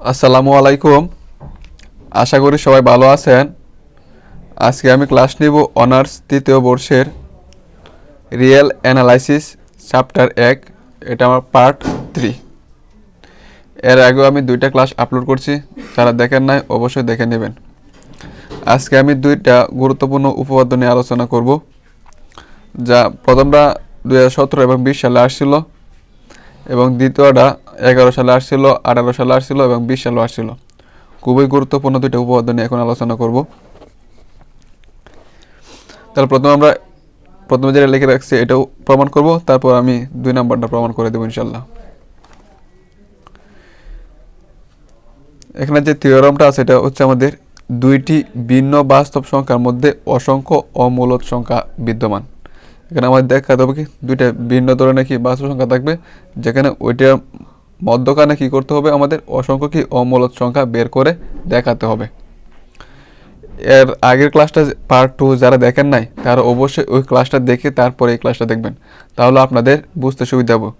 আসসালামু আলাইকুম। আশা করি সবাই ভালো আছেন। আজকে আমি ক্লাস নিব অনার্স তৃতীয় বর্ষের রিয়েল অ্যানালাইসিস, চ্যাপ্টার এক, এটা আমার পার্ট থ্রি। এর আগেও আমি দুইটা ক্লাস আপলোড করছি, যারা দেখেন নাই অবশ্যই দেখে নেবেন। আজকে আমি দুইটা গুরুত্বপূর্ণ উপপাদ্য নিয়ে আলোচনা করব, যা প্রথমটা দু হাজার সতেরো এবং বিশ সালে আসছিল। এবং দ্বিতীয়টা এগারো সালে আসছিল, আঠারো সালে আসছিল এবং বিশ সালে আসছিল। খুবই গুরুত্বপূর্ণ দুইটা উপপাদ্য নিয়ে এখন আলোচনা করব। তাহলে প্রথমে আমরা, প্রথমে যেটা লিখে রাখছি, এটাও প্রমাণ করব, তারপর আমি দুই নাম্বারটা প্রমাণ করে দেবো ইনশাল্লাহ এখানে যে থিওরামটা আছে, এটা হচ্ছে আমাদের দুইটি ভিন্ন বাস্তব সংখ্যার মধ্যে অসংখ্য অমূলত সংখ্যা বিদ্যমান। এখানে আমাদের দেখাতে হবে কি? দুইটা ভিন্ন ধরনের কি বাস্তব সংখ্যা থাকবে, যেখানে ওইটার মধ্যখানে কি করতে হবে? আমাদের অসংখ্য কি অমূলত সংখ্যা বের করে দেখাতে হবে। এর আগের ক্লাসটা পার্ট টু যারা দেখেন নাই, তারা অবশ্যই ওই ক্লাসটা দেখে তারপরে এই ক্লাসটা দেখবেন। তাহলে আপনাদের বুঝতে সুবিধা হবে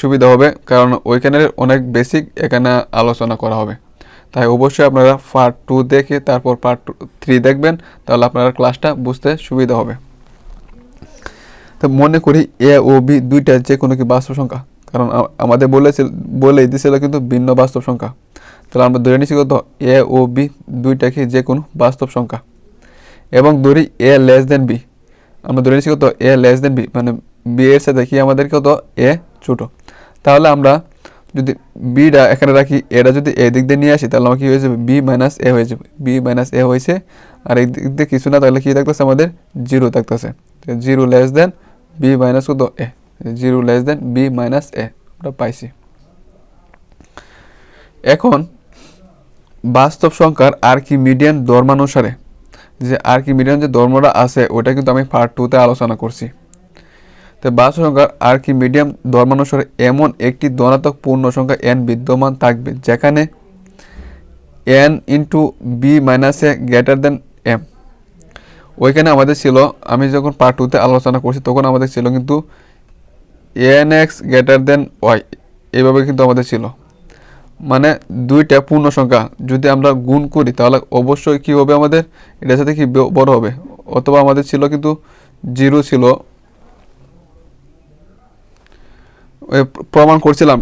সুবিধা হবে, কারণ ওইখানের অনেক বেসিক এখানে আলোচনা করা হবে। তাই অবশ্যই আপনারা পার্ট টু দেখে তারপর পার্ট টু থ্রি দেখবেন, তাহলে আপনারা ক্লাসটা বুঝতে সুবিধা হবে। তো মনে করি এ ও বি দুইটা যে কোনো কি বাস্তব সংখ্যা। কারণ আমাদের বলেছিল বলে দিছিল কিন্তু ভিন্ন বাস্তব সংখ্যা। তাহলে আমরা ধরে নিচ্ছি কত? এ ও বি দুইটা কি যে কোনো বাস্তব সংখ্যা। এবং ধরি এ লেস দেন বি আমরা ধরে নিচ্ছি কত? এ লেস দেন বি মানে বি এর সাথে কি আমাদের কত? এ ছোট। তাহলে আমরা যদি বিটা এখানে রাখি এটা যদি এ দিক দিয়ে নিয়ে আসি, তাহলে আমার কী হয়ে যাবে? বি মাইনাস এ হয়ে যাবে। বি মাইনাস এ হয়েছে। আর এই দিক দিয়ে কিছু না তাহলে কি থাকতেছে? আমাদের জিরো থাকতেছে। Zero less than B minus কত? A zero less than B minus A ওটা পাইছি। এখন বাস্তব সংখ্যার আর্কিমিডিয়ান ধর্মানুসারে, যে আর্কিমিডিয়ান যে ধর্মটা আছে, ওটা কিন্তু আমি পার্ট টুতে আলোচনা করছি। তো বাস্তব সংখ্যার আর্কিমিডিয়াম ধর্মানুসারে এমন একটি ধনাত্মক পূর্ণ সংখ্যা এন বিদ্যমান থাকবে, যেখানে N into B minus A greater than ওইখানে আমাদের ছিল, আমি যখন পার্ট টুতে আলোচনা করছি তখন আমাদের ছিল কিন্তু N X greater than Y এইভাবে কিন্তু আমাদের ছিল। মানে দুইটা পূর্ণ সংখ্যা, যদি আমরা গুণ করি তাহলে অবশ্যই কি হবে আমাদের? এটার সাথে কি বড় হবে? অথবা আমাদের ছিল কিন্তু জিরো ছিল। প্রমাণ করছিলাম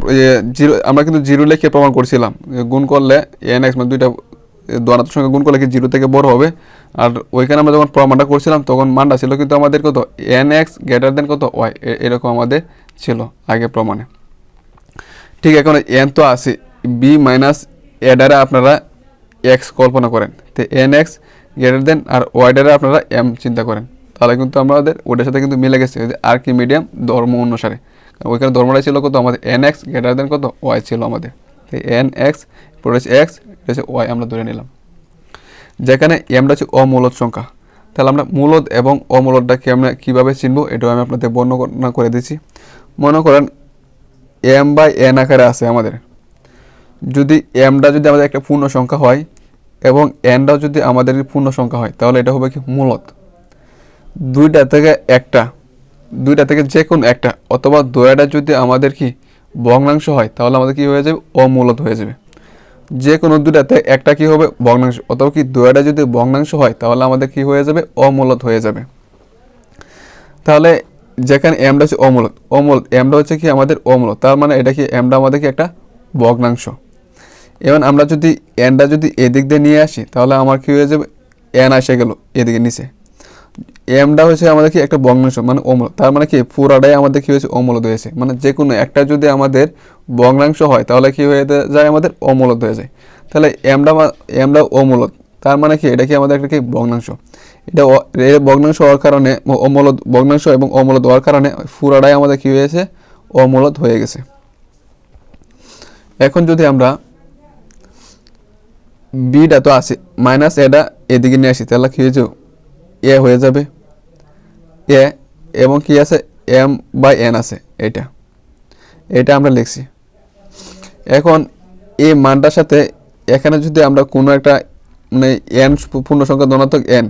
জিরো আমরা কিন্তু জিরো লিখে প্রমাণ করছিলাম। গুণ করলে এন এক্স মানে দুইটা ধনাত্মক সংখ্যা গুণ করলে কি জিরো থেকে বড় হবে? আর ওইখানে আমরা যখন প্রমাণটা করছিলাম, তখন মানটা ছিল কিন্তু আমাদের কত? এন এক্স গ্রেটার দেন কত? ওয়াই এরকম আমাদের ছিল আগে প্রমাণে। ঠিক এখন এন তো আছে। বি মাইনাস এ দ্বারা আপনারা এক্স কল্পনা করেন। তো এন এক্স গ্রেটার দেন আর ওয়াই দ্বারা আপনারা এম চিন্তা করেন। তাহলে কিন্তু আমাদের ওটার সাথে কিন্তু মিলে গেছে। আর কি মিডিয়াম ধর্ম অনুসারে। ওইখানে ধর্মটা ছিল কত? আমাদের এন এক্স গ্রেটার দেন কত? ওয়াই ছিল আমাদের। এন এক্স পড়েছে এক্স এটা হচ্ছে ওয়াই আমরা ধরে নিলাম। যেখানে এমটা হচ্ছে অমূলত সংখ্যা। তাহলে আমরা মূলত এবং অমূলতটাকে আমরা কীভাবে চিনবো? এটাও আমি আপনাদের বর্ণনা করে দিচ্ছি। মনে করেন এম বাই এন আকারে আছে আমাদের। যদি এমটা যদি আমাদের একটা পূর্ণ সংখ্যা হয় এবং এনটাও যদি আমাদের পূর্ণ সংখ্যা হয়, তাহলে এটা হবে কি মূলত দুইটা থেকে একটা, দুইটা থেকে যে কোনো একটা অথবা দয়াটা যদি আমাদের কি ভগ্নাংশ হয়, তাহলে আমাদের কি হয়ে যাবে? অমূলত হয়ে যাবে। যে কোনো দুটাতে একটা কি হবে ভগ্নাংশ, অথবা কি দয়াটা যদি ভগ্নাংশ হয়, তাহলে আমাদের কি হয়ে যাবে? অমূলত হয়ে যাবে। তাহলে যেখানে এমটা হচ্ছে অমূলত অমূলত এমটা হচ্ছে কি আমাদের অমূলত, তার মানে এটা কি এমটা আমাদের কি একটা ভগ্নাংশ। এবং আমরা যদি এনটা যদি এদিক দিয়ে নিয়ে আসি, তাহলে আমার কি হয়ে যাবে? এন আসে গেল এদিকে নিচে। এমটা হচ্ছে আমাদের কি একটা ভগ্নাংশ মানে অমূলত তার মানে কি পুরাটাই আমাদের কি হয়েছে অমূলত হয়েছে। মানে যে কোনো একটা যদি আমাদের ভগ্নাংশ হয়, তাহলে কি হয়ে যায় আমাদের অমূলত হয়ে যায়। তাহলে এমটা এমটা অমূলত তার মানে কি? এটা কি আমাদের একটা কি ভগ্নাংশ এটা ভগ্নাংশ হওয়ার কারণে অমূলত ভগ্নাংশ এবং অমূলত হওয়ার কারণে পুরাটাই আমাদের কি হয়েছে? অমূলত হয়ে গেছে। এখন যদি আমরা বিটা তো আছে, মাইনাস এটা এদিকে নিয়ে আসি, তাহলে কি হয়েছে? এ হয়ে যাবে। এ এবং কি আছে? এম বাই এন আছে, এটা। এটা আমরা লিখছি। এখন এই মানটার সাথে এখানে যদি আমরা কোনো একটা মানে এন পূর্ণ সংখ্যা ধনাত্মক এন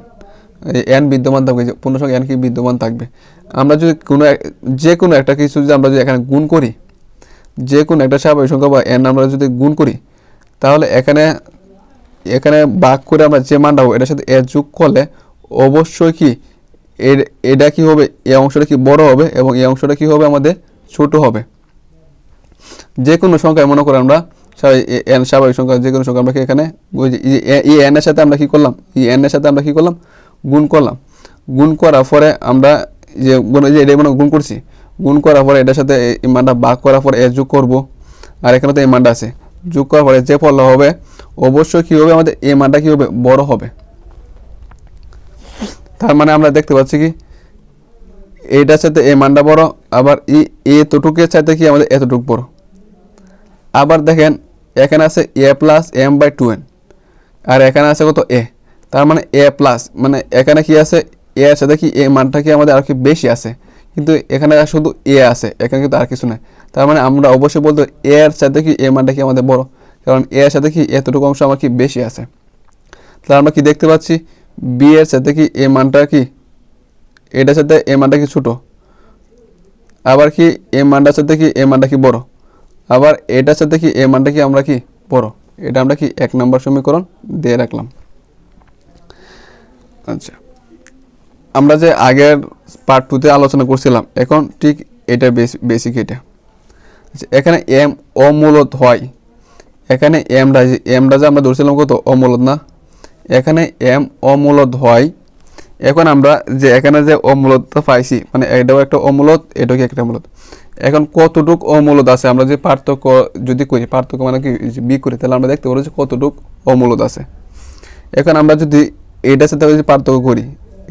এন বিদ্যমান থাকবে, যে পূর্ণ সংখ্যা এন কি বিদ্যমান থাকবে। আমরা যদি কোনো যে কোনো একটা কিছু যদি আমরা যদি এখানে গুণ করি, যে কোনো একটা স্বাভাবিক সংখ্যা বা এন আমরা যদি গুণ করি, তাহলে এখানে এখানে ভাগ করে আমরা যে মানটা হবে এটার সাথে এ যোগ করলে অবশ্যই কি এর- এটা কি হবে এই অংশটা কি বড় হবে এবং এই অংশটা কি হবে আমাদের ছোট হবে? যে কোনো সংখ্যায় মনে করে আমরা স্বাভাবিক সংখ্যা যে কোনো সংখ্যা আমরা এখানে এই- এন এর সাথে আমরা কি করলাম? এই এন এর সাথে আমরা কি করলাম? গুণ করলাম। গুণ করার পরে আমরা যে যে এটা মানে গুণ করছি। গুণ করার পরে এটার সাথে এই- মানটা ভাগ করার পরে এ যোগ করব। আর এখানে তো এই মানটা আছে। যোগ করার পরে যে ফল হবে, অবশ্যই কি হবে? আমাদের এই মানটা কি হবে? বড় হবে। তার মানে আমরা দেখতে পাচ্ছি কি? এইটার সাথে এ মানটা বড়, আবার ই এতটুকের সাথে কি আমাদের এতটুক বড়? আবার দেখেন, এখানে আছে A plus M by two N, আর এখানে আছে কত এ? তার মানে এ প্লাস মানে এখানে কি আছে? এ এর সাথে কি এ মানটা কি আমাদের আর কি বেশি আছে? কিন্তু এখানে শুধু এ আছে, এখানে কিন্তু আর কিছু নেই। তার মানে আমরা অবশ্যই বলতে এ এর সাথে কি এ মানটা কি আমাদের বড়? কারণ এ এর সাথে কি এতটুকু অংশ আমার কি বেশি আছে? তাহলে আমরা কি দেখতে পাচ্ছি? বি এর সাথে কি এ মানটা কি? এটার সাথে এ মানটা কি ছোট? আবার কি এ মানটার সাথে কি এ মানটা কি বড়? আবার এটার সাথে কি এ মানটা কি আমরা কি বড়? এটা আমরা কি এক নম্বর সমীকরণ দিয়ে রাখলাম। আচ্ছা। আমরা যে আগের পার্ট টুতে আলোচনা করছিলাম এখন ঠিক এটা বেসিক এটা। আচ্ছা, এখানে এম অমূলত হয়। এখানে এমটা এমটা যে আমরা ধরছিলাম কত? অমূলত না? এখানে এম অমূলত হয়। এখন আমরা যে এখানে যে অমূলতটা পাইছি মানে এটাও একটা অমূলত, এটাও কি একটা অমূলত? এখন কতটুক অমূলত আছে? আমরা যে পার্থক্য যদি করি, পার্থক্য মানে কি? বি করি, তাহলে আমরা দেখতে পারব যে কতটুক অমূলত আছে। এখন আমরা যদি এটার সাথে যদি পার্থক্য করি,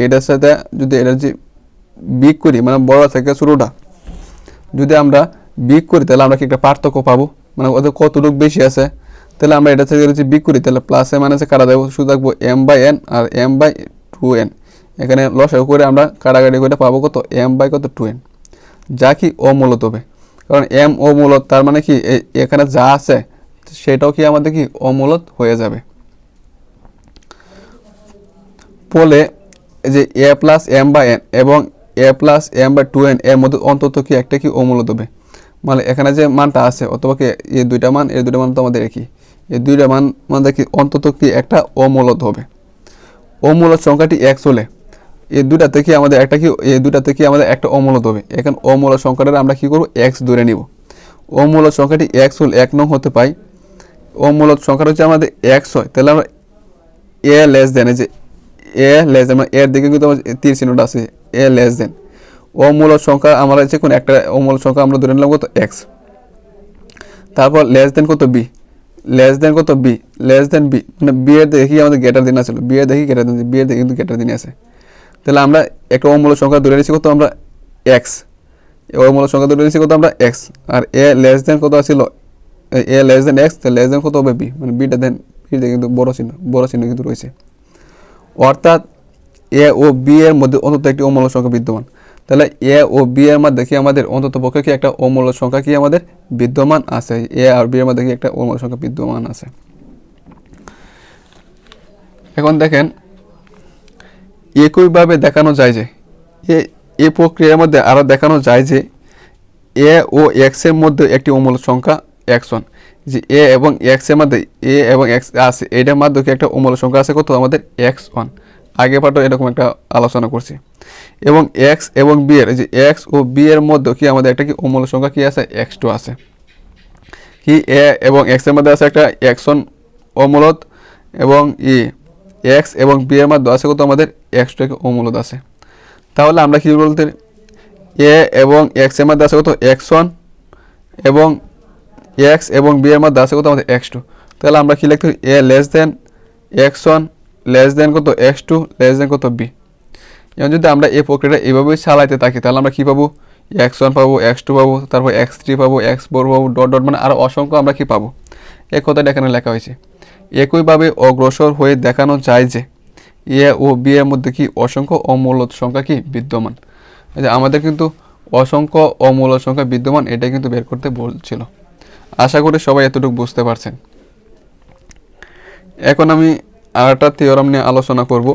এটার সাথে যদি এটার যে বিগ করি মানে বড় থেকে শুরুটা যদি আমরা বিগ করি, তাহলে আমরা কি একটা পার্থক্য পাবো? মানে ওদের কতটুকু বেশি আছে? তাহলে আমরা এটা থেকে যদি বিগ করি, তাহলে প্লাসে মাইনাসে কাটা দেবো, শুধু থাকব এম বাই এন আর এম বাই টু এন এখানে লসাগু করে আমরা কাটাকাটি করে পাবো কত? এম বাই কত? টু এন যা কি অমূলত হবে। কারণ এম অমূলত, তার মানে কি? এ- এখানে যা আছে, সেটাও কি আমাদের কি? অমূলত হয়ে যাবে। এই যে এ প্লাস এম বা এন এবং এ প্লাস এম বা টু এন এর মধ্যে অন্তত কি একটা কি অমূলত হবে? মানে এখানে যে মানটা আছে, অথবা কি এই দুইটা মান এই দুইটা মান তো আমাদের একই। এই দুইটা মান মানে কি অন্তত কি একটা অমূলত হবে। অমূলত সংখ্যাটি এক্স হলে এই দুটা থেকে আমাদের একটা কি, এই দুটা থেকে আমাদের একটা অমূলত হবে। এখন অমূলত সংখ্যাটা আমরা কি করব? এক্স ধরে নিব। অমূলত সংখ্যাটি এক্স হল এক নং হতে পাই। অমূলত সংখ্যাটা হচ্ছে আমাদের এক্স হয়। তাহলে আমরা এ লেস দেন যে এ লেস দেন এর দিকে কিন্তু আমার তীর চিহ্নটা আছে। এ লেস দেন অমূলত সংখ্যা আমরা যে কোন একটা অমূলত সংখ্যা আমরা ধরে নিলাম কত? এক্স তারপর লেস দেন কত? বি লেস দেন কত? বি লেস দেন বি মানে বি এর দেখি আমাদের গেটার দিন আছে। বি এর দেখি গেটার দিন বি এর দেখি কিন্তু গেটার দিন আছে। তাহলে আমরা একটা অমূলত সংখ্যা ধরে নিচ্ছি কত আমরা? এক্স অমূলত সংখ্যা ধরে নিচ্ছি কত আমরা? এক্স আর এ লেস দেন কত ছিল এ লেস দেন এক্স তাহলে লেস দেন কত হবে বি মানে বিটা দেন বিটা কিন্তু বড় চিহ্ন বড় চিহ্ন কিন্তু রয়েছে। অর্থাৎ এ ও বি এর মধ্যে অন্তত একটি অমূল্য সংখ্যা বিদ্যমান। তাহলে এ ও বি এর মধ্যে কি আমাদের অন্তত পক্ষে কি একটা অমূল্য সংখ্যা কি আমাদের বিদ্যমান আছে? এ আর বি এর মধ্যে কি একটা অমূল্য সংখ্যা বিদ্যমান আছে? এখন দেখেন, একইভাবে দেখানো যায় যে, এ এই প্রক্রিয়ার মধ্যে আরও দেখানো যায় যে, এ ও এক্সের মধ্যে একটি অমূল্য সংখ্যা ওয়ান যে এ এবং এক্সের মধ্যে এ এবং এক্স আছে, এটার মধ্যে কি একটা অমূল্য সংখ্যা আছে কত? আমাদের এক্স ওয়ান আগে পাঠও এরকম একটা আলোচনা করছি। এবং এক্স এবং বি এর যে এক্স ও বি এর মধ্যে কি আমাদের একটা কি অমূল্য সংখ্যা কি আছে? এক্স টু আছে। কি এ এবং এক্সের মধ্যে আছে একটা এক্স ওয়ান অমূলত এবং ই এক্স এবং বি এর মধ্যে আছে কত আমাদের? এক্স টু অমূলত আছে। তাহলে আমরা কি বলতে এ এবং এক্সের মধ্যে আছে কত? এক্স এবং এক্স এবং বি এর মধ্যে আছে কত আমাদের? এক্স টু তাহলে আমরা কি লিখতে A less than X less than কত? এক্স টু লেস দেন কত বি এবং যদি আমরা এই প্রক্রিয়াটা এইভাবেই চালাইতে থাকি, তাহলে আমরা কী পাবো? এক্স ওয়ান পাবো এক্স টু পাবো, তারপর এক্স থ্রি পাবো এক্স ফোর পাবো ডট ডট মানে আরও অসংখ্য আমরা কী পাবো? এই কথাটা এখানে লেখা হয়েছে। একইভাবে অগ্রসর হয়ে দেখানো যায় যে এ ও বি এর মধ্যে কি অসংখ্য অমূল্য সংখ্যা কি বিদ্যমান? যে আমাদের কিন্তু অসংখ্য অমূল্য সংখ্যা বিদ্যমান এটা কিন্তু বের করতে বলছিল। আশা করি সবাই এতটুকু বুঝতে পারছেন। এখন আমি আর একটা থিওরাম নিয়ে আলোচনা করব।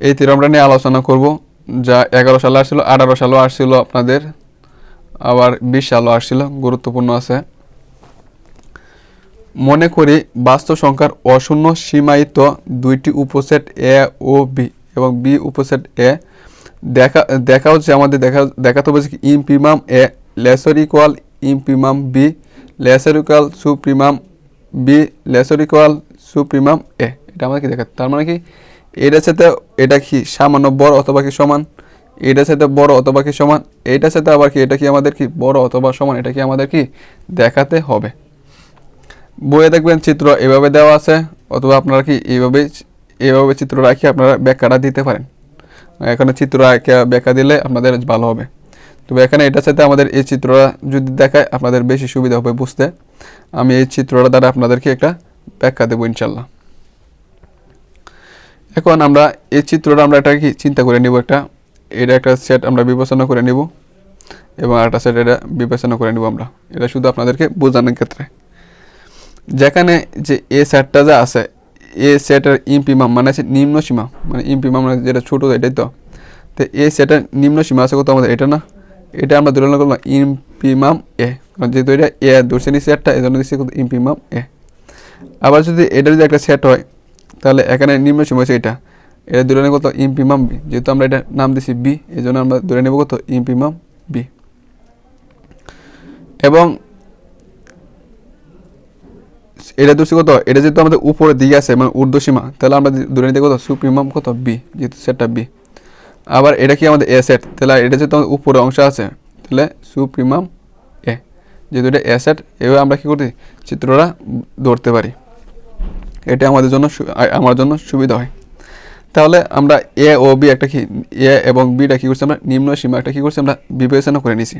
এই থিওরামটা নিয়ে আলোচনা করব, যা এগারো সালে আসছিল, আঠারো সালেও আসছিল আপনাদের, আবার বিশ সালও আসছিল, গুরুত্বপূর্ণ আছে। মনে করি বাস্তব সংখ্যার অশূন্য সীমায়িত দুইটি উপসেট এ ও বি এবং বি উপসেট এ দেখা দেখা হচ্ছে আমাদের, দেখা, দেখাতে হবে যে infimum A lesser equal infimum B lesser equal supremum B lesser equal supremum A এটা আমাদের কি দেখা তার মানে কি? এটার সাথে এটা কি সামান্য বড় অথবা কি সমান? এটার সাথে বড় অথবা কি সমান? এইটার সাথে আবার কি? এটা কি আমাদের কি বড় অথবা সমান? এটা কি আমাদের কি দেখাতে হবে? বইয়ে দেখবেন চিত্র এভাবে দেওয়া আছে, অথবা আপনারা কি এইভাবে এইভাবে চিত্র রাখি আপনারা ব্যাখ্যাটা দিতে পারেন। এখানে চিত্র ব্যাখ্যা দিলে আপনাদের ভালো হবে। তবে এখানে এটার সাথে আমাদের এই চিত্রটা যদি দেখায়, আপনাদের বেশি সুবিধা হবে বুঝতে। আমি এই চিত্রটা দ্বারা আপনাদেরকে একটা ব্যাখ্যা দেবো ইনশাল্লাহ। এখন আমরা এই চিত্রটা আমরা একটা কি চিন্তা করে নিব একটা, এটা একটা সেট আমরা বিবেচনা করে নিব এবং একটা সেট এটা বিবেচনা করে নিব আমরা। এটা শুধু আপনাদেরকে বোঝানোর ক্ষেত্রে। যেখানে যে এ সেটটা যা আছে, এ সেটের ইম্পিমাম মানে আছে নিম্ন সীমা মানে ইম্পিমাম মানে যেটা ছোটো, এটাই তো। তো এ সেটের নিম্ন সীমা আছে কত আমাদের? এটা না? এটা আমরা ধরে করলাম ইম্পিমাম এ। যেহেতু এটা এ ধরছে নি সেটটা এই জন্য দিচ্ছি ইম্পিমাম এ। আবার যদি এটা যদি একটা সেট হয়, তাহলে এখানে নিম্ন সীমা হচ্ছে এটা। এটা ধরে নেব কত ইম্পিমাম বি। যেহেতু আমরা এটা নাম দিছি বি এই জন্য আমরা ধরে নেব কত? Infimum B. এবং এটা ধরছি কত? এটা যেহেতু আমাদের উপরের দিকে আছে মানে ঊর্ধ্বসীমা তাহলে আমরা ধরে নিতে কত? সুপ্রিমাম কত? বি। যেহেতু সেটটা বি। আবার এটা কি আমাদের এ সেট তাহলে এটা যেহেতু আমাদের উপরে অংশ আছে, তাহলে সুপ্রিমাম এ যেহেতু এটা এ সেট এভাবে আমরা কী করতে, চিত্রটা ধরতে পারি। এটা আমাদের জন্য আমার জন্য সুবিধা হয়। তাহলে আমরা এ ও বি একটা কি এ এবং বিটা কী করছি আমরা, নিম্ন সীমা একটা কী করছি আমরা বিবেচনা করে নিছি।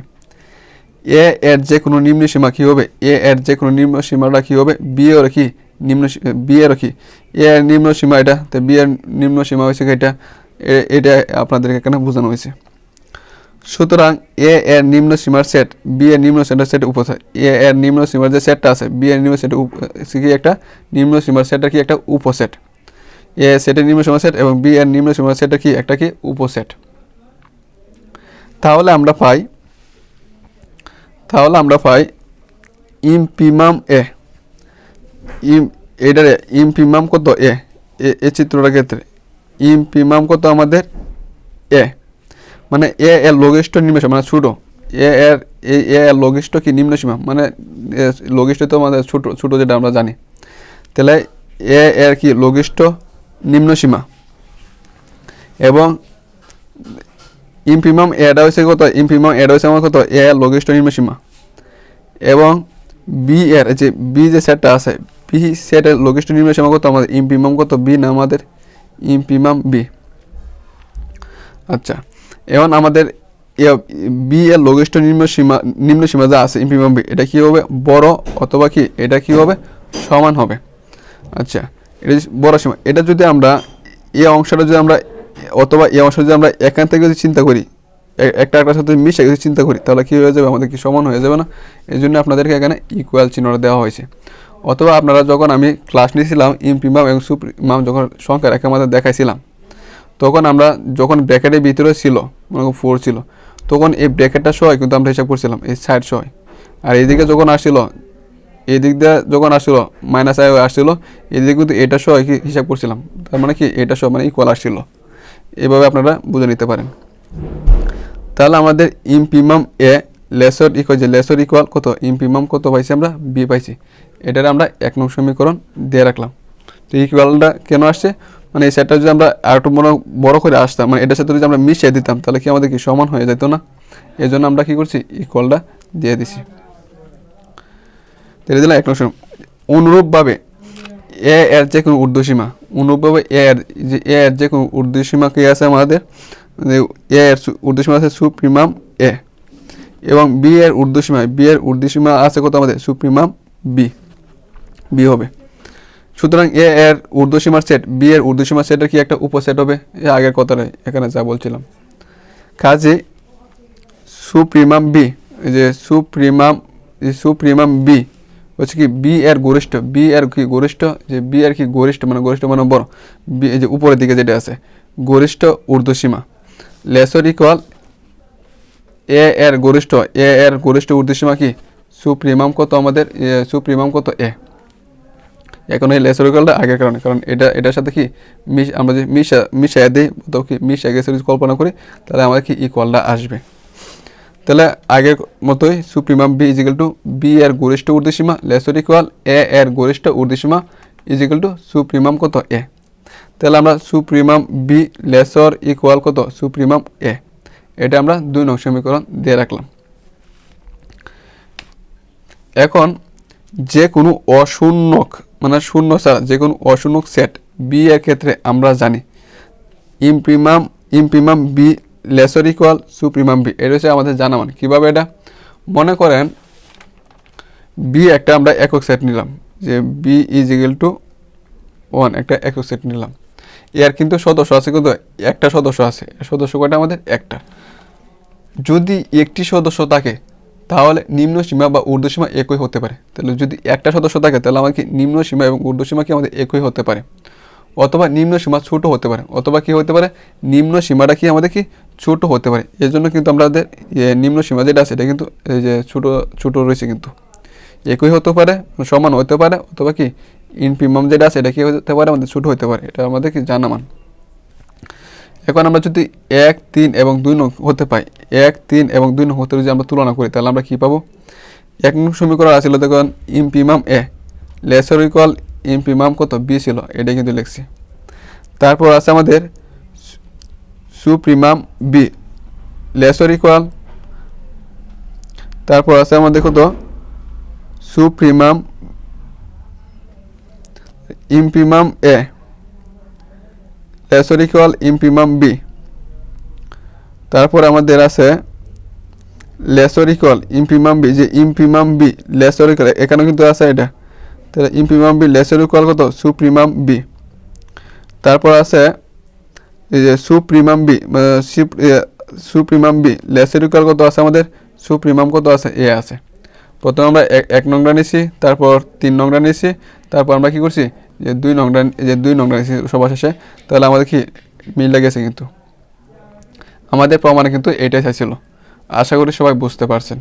এ এর যে কোনো নিম্ন সীমা কী হবে? এ এর যে কোনো নিম্ন সীমাটা কী হবে? বি এর কি, নিম্ন বি এর কি। এ এর নিম্ন সীমা এটা, তো বি এর নিম্ন সীমা হয়েছে এটা? এটা আপনাদেরকে এখানে বোঝানো হয়েছে। সুতরাং এ এর নিম্ন সীমার সেট বি এর নিম্ন সেটের সেট উপসেট এ এর নিম্ন সীমার যে সেটটা আছে বি এর নিম্ন সেট কি একটা? নিম্ন সীমার সেটটা কি একটা উপসেট এ সেটের নিম্ন সীমার সেট এবং বি এর নিম্ন সীমার সেটটা কি একটা কি উপসেট তাহলে আমরা পাই তাহলে আমরা পাই ইমপিমাম এ ইম এটারে ইমপিমাম কত? এ এ চিত্রটার ক্ষেত্রে ইমপিমাম কত আমাদের? এ। মানে এ এর লঘিষ্ঠ নিম্নসীমা মানে ছোটো। এ এর এ এর লঘিষ্ঠ কি নিম্নসীমা? মানে লঘিষ্ঠ তো আমাদের ছোটো ছোটো যেটা আমরা জানি। তাহলে এ এর কি লঘিষ্ঠ নিম্নসীমা? এবং ইমপ্রিমাম এটা হয়েছে কত? ইমপ্রিমাম এটা হয়েছে আমার কত? এ লঘিষ্ঠ নিম্নসীমা। এবং বি এর যে বি যে সেটটা আছে বি সেটের লঘিষ্ঠ নিম্নসীমা কত? আমাদের ইমপ্রিমাম কত? বি না আমাদের? Infimum B. আচ্ছা এখন আমাদের বি এর লঘিষ্ঠ নিম্ন সীমা নিম্ন সীমা যা আছে ইমপ্রিমাম বি, এটা কী হবে? বড় অথবা কি? এটা কি হবে? সমান হবে। আচ্ছা এটা বড় সীমা। এটা যদি আমরা এ অংশটা যদি আমরা অথবা এ অংশ যদি আমরা এখান থেকে যদি চিন্তা করি একটা একটার সাথে মিশে যদি চিন্তা করি, তাহলে কী হয়ে যাবে? আমাদের কি সমান হয়ে যাবে না? এই জন্য আপনাদেরকে এখানে ইকুয়াল চিহ্নটা দেওয়া হয়েছে। অথবা আপনারা যখন আমি ক্লাস নিয়েছিলাম ইমপ্রিমাম এবং সুপ্রিমাম যখন সংখ্যা রেখা আমাদের দেখাইছিলাম, তখন আমরা যখন ব্র্যাকেটের ভিতরে ছিল, মনে ফোর ছিল, তখন এই ব্র্যাকেটটা সহ কিন্তু আমরা হিসাব করছিলাম, এই সাইড সহ আর এদিকে যখন আসছিল এই দিক দিয়ে যখন আসছিল মাইনাস আই আসছিল, এদিকে কিন্তু এটা সহ হিসাব করছিলাম। তার মানে কি? এটা সহ মানে ইকুয়াল আসছিল। এভাবে আপনারা বুঝে নিতে পারেন। তাহলে আমাদের ইমপিমাম এ লেসর ইকুয়াল যে লেসর ইকুয়াল কত? ইমপিমাম কত পাইছি আমরা? বি পাইছি। এটার আমরা এক নং সমীকরণ দিয়ে রাখলাম। তো ইকুয়ালটা কেন আসছে? মানে এই সেটটা যদি আমরা আর একটু বড় বড় করে আসতাম মানে এটার সাথে যদি আমরা মিশিয়ে দিতাম, তাহলে কি আমাদের কি সমান হয়ে যেত না? এই জন্য আমরা কী করছি? ইকুয়ালটা দিয়ে দিছি। দিয়ে দিলাম এক নং অনুরূপভাবে এ এর যে কোনো ঊর্ধ্বসীমা, অনুরূপভাবে এ এর যে এ এর যে কোনো ঊর্ধ্বসীমা কি আছে আমাদের? এ এর ঊর্ধ্বসীমা আছে সুপ্রিমাম এ এবং বি এর ঊর্ধ্বসীমা বি এর ঊর্ধ্বসীমা আছে কত আমাদের? সুপ্রিমাম বি বি হবে। সুতরাং এ এর ঊর্ধ্বসীমার সেট বি এর ঊর্ধ্বসীমার সেটের কি একটা উপসেট হবে? এ আগের কথাটাই এখানে যা বলছিলাম। কাজে সুপ্রিমাম বি যে সুপ্রিমাম সুপ্রিমাম বি হচ্ছে কি বি এর গরিষ্ঠ বি এর কি গরিষ্ঠ, যে বি এর কি গরিষ্ঠ মানে গরিষ্ঠ মানে বড় বি যে উপরের দিকে যেটা আছে, গরিষ্ঠ ঊর্ধ্বসীমা লেসর ইকুয়াল এ এর গরিষ্ঠ এ এর গরিষ্ঠ ঊর্ধ্বসীমা কি? সুপ্রিমাম কত আমাদের? সুপ্রিমাম কত এ এখন এই লেসার ইকুয়ালটা আগের কারণে, কারণ এটা, এটার সাথে কি মিশ, আমরা যে মিশা মিশাই দিই তো কি মিশা গেছে যদি কল্পনা করি, তাহলে আমাদের কি ইকুয়ালটা আসবে? তাহলে আগের মতোই supremum B is equal to B এর গরিষ্ঠ ঊর্ধ্বসীমা লেসর ইকুয়াল এ এর গরিষ্ঠ ঊর্ধ্বসীমা ইজিক্যাল টু সুপ্রিমাম কত এ তাহলে আমরা সুপ্রিমাম বি লেসর ইকুয়াল কত সুপ্রিমাম এ এটা আমরা দুই নং সমীকরণ দিয়ে রাখলাম। এখন যে কোনো অশূন্যক মানে শূন্য ছাড়া, যে কোনো অশূন্যক সেট বি এর ক্ষেত্রে আমরা জানি। Infimum infimum B lesser equal supremum B এটা হচ্ছে আমাদের জানা মানে। কীভাবে এটা? মনে করেন বি একটা আমরা একক সেট নিলাম, যে B is equal to one একটা একক সেট নিলাম। এর কিন্তু সদস্য আছে কিন্তু একটা সদস্য আছে। সদস্য কয়টা? আমাদের একটা। যদি একটি সদস্য থাকে তাহলে নিম্ন সীমা বা ঊর্ধ্ব সীমা একই হতে পারে। তাহলে যদি একটা সদস্য থাকে, তাহলে আমাকে নিম্ন সীমা এবং ঊর্ধ্ব সীমা কি আমাদের একই হতে পারে? অথবা নিম্ন সীমা ছোটো হতে পারে, অথবা কি হতে পারে? নিম্ন সীমাটা কি আমাদের কি ছোটো হতে পারে। এর জন্য কিন্তু আমাদের নিম্ন সীমা যেটা আছে, এটা কিন্তু, এই যে ছোটো ছোটো রয়েছে কিন্তু। একই হতে পারে, সমান হতে পারে, অথবা কি ইনফিমাম যেটা আছে, এটা কি হতে পারে? আমাদের ছোটো হতে পারে, এটা আমাদের কি জানা মান। এখন আমরা যদি এক, তিন এবং দুই নং হতে পাই এক, তিন এবং দুই নং যদি আমরা তুলনা করি, তাহলে আমরা কি পাবো? এক নং সমীকরণ আছিল দেখুন, ইমপিমাম এ। লেসার ইকুয়াল ইমপিমাম কত? বি ছিল, এটাই কিন্তু লিখছি। তারপর আছে আমাদের সুপ্রিমাম বি। লেসার ইকুয়াল তারপর আছে আমাদের কত? Supremum infimum A. Lesser equal infimum B. তারপর আমাদের আছে লেসরিকল ইকুয়াল বি, যে ইমপ্রিমাম বি লেসর ইকুয়াল এখানেও কিন্তু আছে এটা। তাহলে ইমপ্রিমাম বি লেসর ইকুয়াল কত? Supremum B. তারপর আছে এই যে supremum B supremum B lesser equal কত আছে আমাদের? সুপ্রিমাম কত আছে? এ আছে। প্রথমে আমরা এক নংটা নিছি, তারপর তিন নংটা নিছি, তারপর আমরা কি করছি? যে দুই নংটা যে দুই নংটা নিছি সবার শেষে। তাহলে আমাদের কি মিল লেগেছে কিন্তু। আমাদের প্রমাণে কিন্তু এটাই চাইছিল। আশা করি সবাই বুঝতে পারছেন।